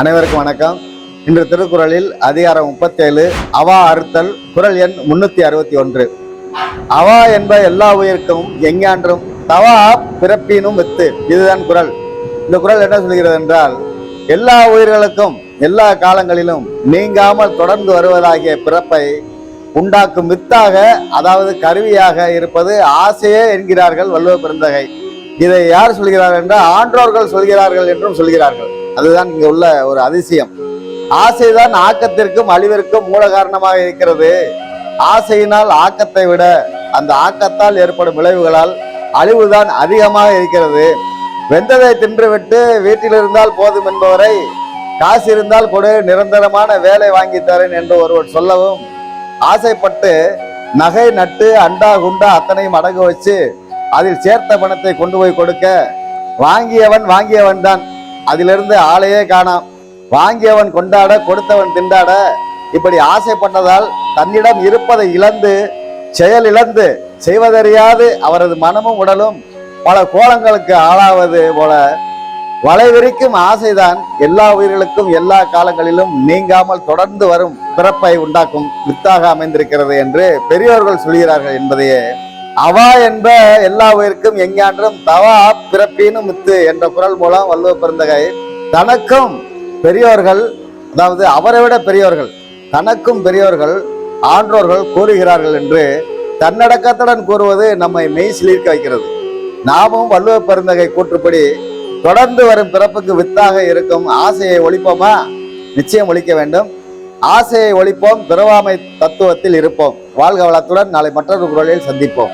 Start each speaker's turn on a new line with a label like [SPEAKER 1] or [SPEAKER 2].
[SPEAKER 1] அனைவருக்கும் வணக்கம். இன்று திருக்குறளில் அதிகாரம் முப்பத்தேழு அவா அறுத்தல் குறள் எண் முன்னூத்தி அறுபத்தி ஒன்று. அவா என்ப எல்லா உயிருக்கும் எஞ்ஞான்றும் தவா பிறப்பினும் வித்து. இதுதான் குரல் இந்த குறள் என்ன சொல்கிறது என்றால் எல்லா உயிர்களுக்கும் எல்லா காலங்களிலும் நீங்காமல் தொடர்ந்து வருவதாகிய பிறப்பை உண்டாக்கும் வித்தாக அதாவது கருவியாக இருப்பது ஆசையே என்கிறார்கள் வள்ளுவ பெருந்தகை. இதை யார் சொல்கிறார்கள் என்றால் ஆன்றோர்கள் சொல்கிறார்கள் என்றும் சொல்கிறார்கள். அதுதான் இங்கே உள்ள ஒரு அதிசயம். ஆசைதான் ஆக்கத்திற்கும் அழிவிற்கும் மூல காரணமாக இருக்கிறது. ஆசையினால் ஆக்கத்தை விட அந்த ஆக்கத்தால் ஏற்படும் விளைவுகளால் அழிவுதான் அதிகமாக இருக்கிறது. வெந்ததை தின்றுவிட்டு வீட்டில் இருந்தால் போதும் என்பவரை காசு இருந்தால் கொடு நிரந்தரமான வேலை வாங்கி தரேன் என்று ஒருவர் சொல்லவும் ஆசைப்பட்டு நகை நட்டு அண்டா குண்டா அத்தனையும் அடங்கு வச்சு அதில் சேர்த்த பணத்தை கொண்டு போய் கொடுக்க வாங்கியவன் வாங்கியவன் தான். அதிலிருந்து ஆளையே காணாம். வாங்கியவன் கொண்டாட கொடுத்தவன் திண்டாட. இப்படி ஆசைப்பட்டதால் தன்னிடம் இருப்பதை இழந்து செயல் இழந்து செய்வதறியாது அவரது மனமும் உடலும் பல கோலங்களுக்கு ஆளாவது போல. வளைவிரிக்கும் ஆசைதான் எல்லா உயிர்களுக்கும் எல்லா காலங்களிலும் நீங்காமல் தொடர்ந்து வரும் பிறப்பை உண்டாக்கும் வித்தாக அமைந்திருக்கிறது என்று பெரியோர்கள் சொல்கிறார்கள் என்பதையே அவா என்ப எல்லா உயிருக்கும் எஞ்ஞான்றும் தவா பிறப்பினும் முத்து என்ற குரல் மூலம் வள்ளுவ பிறந்தகை தனக்கும் பெரியோர்கள் அதாவது அவரை விட பெரியோர்கள் தனக்கும் பெரியோர்கள் ஆன்றோர்கள் கூறுகிறார்கள் என்று தன்னடக்கத்துடன் கூறுவது நம்மை மெய் சிலிர்க்க வைக்கிறது. நாமும் வள்ளுவ பெருந்தகை கூற்றுப்படி தொடர்ந்து வரும் பிறப்புக்கு வித்தாக இருக்கும் ஆசையை ஒழிப்போமா? நிச்சயம் ஒழிக்க வேண்டும். ஆசையை ஒழிப்போம் பிறவாமை தத்துவத்தில் இருப்போம். வாழ்க வளத்துடன் நாளை மற்றொரு குரலில் சந்திப்போம்.